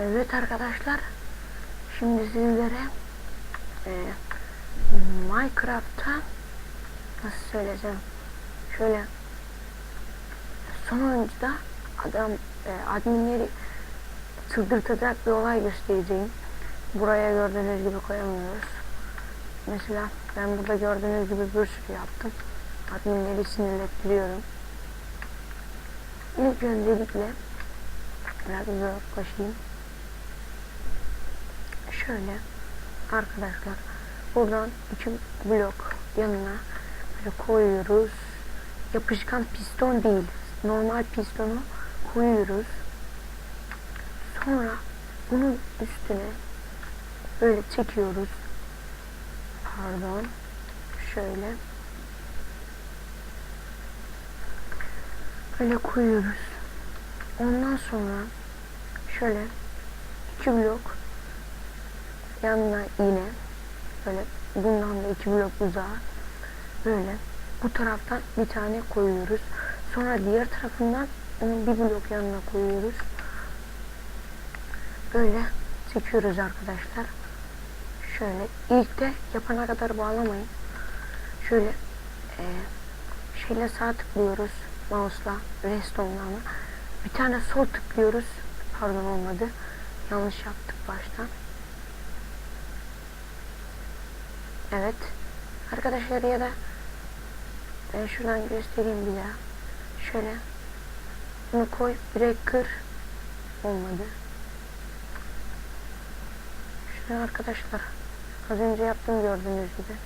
Evet arkadaşlar. Şimdi sizlere e, Minecraft'ta nasıl söylesem şöyle son oyuncuda adam e, adminleri çıldırtacak bir olay göstereceğim. Buraya gördüğünüz gibi koyamıyoruz. Mesela ben burada gördüğünüz gibi bir sürü yaptım. Adminleri sinirlettiriyorum. İlk öncelikle biraz uzaklaşayım. Şöyle arkadaşlar buradan iki blok yanına böyle koyuyoruz. Yapışkan piston değil. Normal pistonu koyuyoruz. Sonra bunun üstüne böyle çekiyoruz. Pardon. Şöyle. Böyle koyuyoruz. Ondan sonra şöyle iki blok yanına yine böyle bundan da iki blok uzağa böyle bu taraftan bir tane koyuyoruz. Sonra diğer tarafından onun bir blok yanına koyuyoruz. Böyle çekiyoruz arkadaşlar. Şöyle ilk de yapana kadar bağlamayın. Şöyle e, şeyle sağ tıklıyoruz mouse'la restonla ama bir tane sol tıklıyoruz. Pardon olmadı. Yanlış yaptık baştan. Evet. Arkadaşlar ya da ben şuradan göstereyim bir daha. Şöyle bunu koy direkt. Olmadı. Şöyle arkadaşlar. Az önce yaptım gördüğünüz gibi.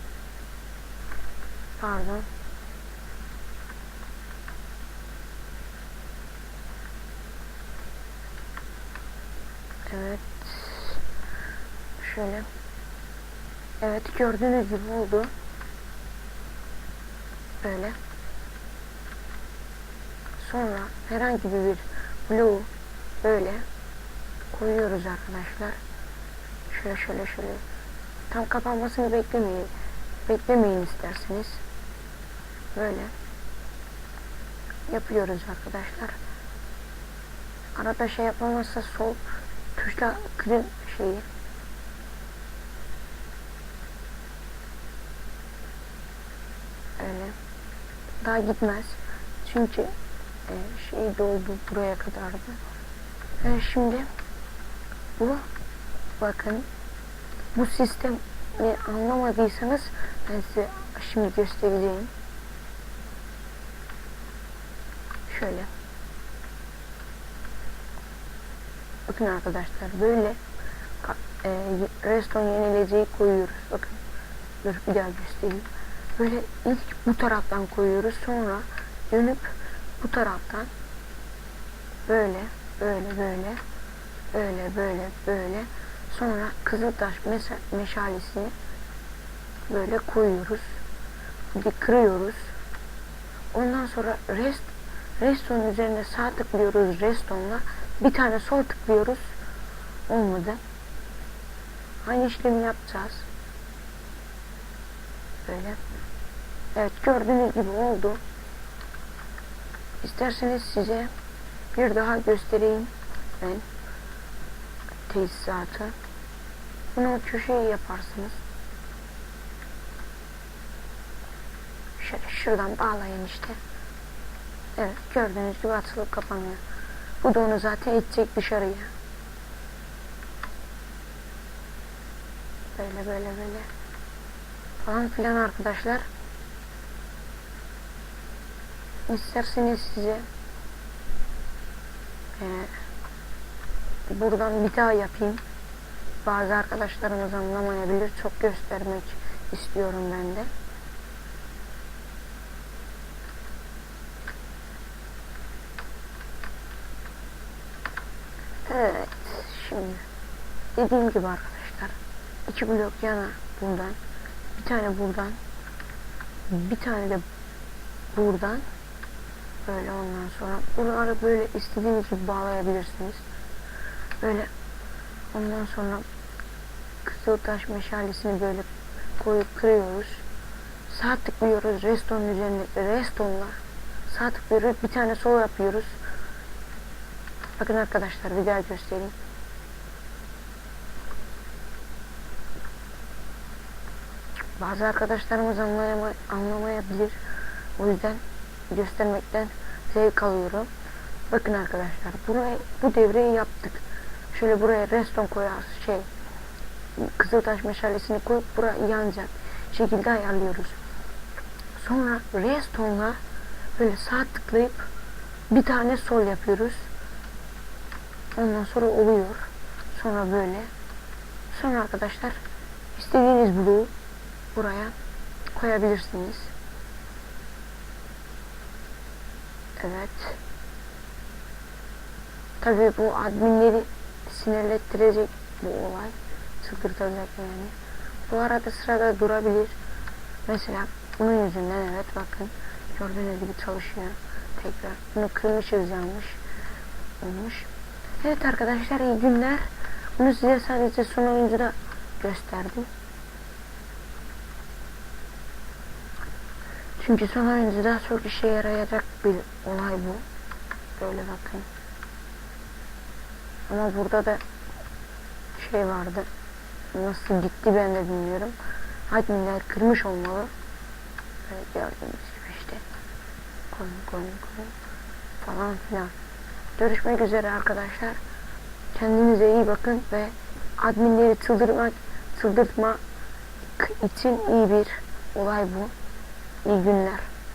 Pardon. Evet. Şöyle. Evet gördüğünüz gibi oldu. Böyle. Sonra herhangi bir blue böyle koyuyoruz arkadaşlar. Şöyle şöyle şöyle. Tam kapanmasını beklemeyin. Beklemeyin isterseniz. Böyle. Yapıyoruz arkadaşlar. Arada şey yapamazsa sol tuşla kırın şeyi. Öyle. Daha gitmez. Çünkü e, şey doldu buraya kadardı. E, şimdi bu bakın bu sistemi anlamadıysanız ben size şimdi göstereceğim. Şöyle. Bakın arkadaşlar böyle e, reston yenileceği koyuyoruz. Bakın. Dur bir daha göstereyim. Böyle ilk bu taraftan koyuyoruz. Sonra dönüp bu taraftan böyle böyle böyle böyle böyle böyle sonra kızıltaş meşalesini böyle koyuyoruz. Bir kırıyoruz. Ondan sonra rest restonun üzerine sağ tıklıyoruz restonla. Bir tane sol tıklıyoruz. Olmadı. Aynı işlemi yapacağız. Böyle. Evet gördüğünüz gibi oldu. İsterseniz size bir daha göstereyim ben tesisatı. Bunu köşeye yaparsınız. Şöyle şuradan bağlayın işte. Evet gördüğünüz gibi açılıp kapanıyor. Bu da onu zaten itecek dışarıya. Böyle böyle böyle. Falan filan arkadaşlar. İsterseniz size e, buradan bir daha yapayım. Bazı arkadaşlarımız anlamayabilir. Çok göstermek istiyorum ben de. Evet. Şimdi dediğim gibi arkadaşlar iki blok yana buradan bir tane buradan. Bir tane de buradan. Böyle ondan sonra buraları böyle istediğiniz gibi bağlayabilirsiniz. Böyle ondan sonra kızıltaş meşalesini böyle koyup kırıyoruz. Sağ tıklıyoruz restonun üzerine restonla sağ tıklıyoruz. Bir tane sol yapıyoruz. Bakın arkadaşlar bir daha göstereyim bazı arkadaşlarımız anlayama, anlamayabilir. O yüzden göstermekten zevk alıyorum. Bakın arkadaşlar buraya bu devreyi yaptık. Şöyle buraya reston koyarız şey Kızıltaş meşalesini koyup buraya yanacak şekilde ayarlıyoruz. Sonra restonla böyle sağ tıklayıp bir tane sol yapıyoruz. Ondan sonra oluyor. Sonra böyle. Sonra arkadaşlar istediğiniz bloğu buraya koyabilirsiniz. Evet. Tabii bu adminleri sinirlettirecek bu olay. Çıldırtacak yani. Bu arada sırada durabilir. Mesela bunun yüzünden evet bakın gördüğünüz gibi çalışıyor. Tekrar bunu kırmışız yanlış olmuş. Evet arkadaşlar iyi günler. Bunu size sadece son oyuncuda gösterdim. Çünkü oyuncuda çok işe yarayacak bir olay bu. Böyle bakın. Ama burada da şey vardı. Nasıl gitti ben de bilmiyorum. Adminler kırmış olmalı. Böyle gördüğünüz gibi işte. Koyun koyun koyun. Falan filan. Görüşmek üzere arkadaşlar. Kendinize iyi bakın ve adminleri çıldırmak, çıldırtmak için iyi bir olay bu. İyi günler.